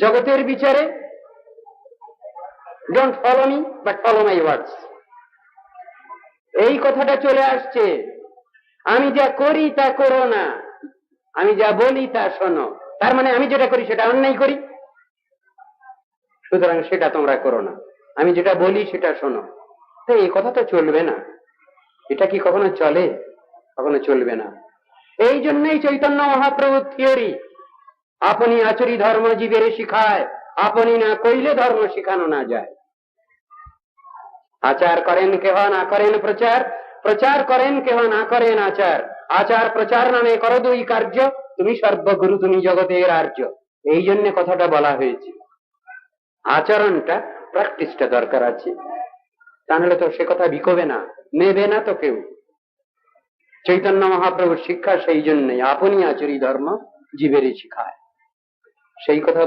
জগতের বিচারে don't follow me but follow my words এই কথাটা চলে আসছে। আমি যা করি তা করো না। আমি যা বলি তা শোনো। তার মানে আমি যেটা করি সেটা অন্যায় করি? সুতরাং সেটা তোমরা করো না। আমি যেটা বলি সেটা শোনো। তো এই কথা তো চলবে না। এটা কি কখনো চলে? কখনো চলবে না। এই জন্যই চৈতন্য মহাপ্রভু থিওরি আপনি আচরি ধর্ম জীবের শিখায়, আপনি না কইলে ধর্ম শিখানো না যায়। আচার করেন কেহ না করেন প্রচার প্রচার করেন কেহ না করেন আচার। আচার প্রচার নামে করো দুই কার্য, তুমি সর্বগুরু, তুমি জগতের আর্য। এই জন্য কথাটা বলা হয়েছে। আচরণটা প্র্যাকটিসটা দরকার আছে। তাহলে তো সে কথা বিকোবে না, নেবে না তো কেউ। চৈতন্য মহাপ্রভুর শিক্ষা সেই জন্যই আপনি আচরি ধর্ম জীবেরই শিখায়। সেই কথা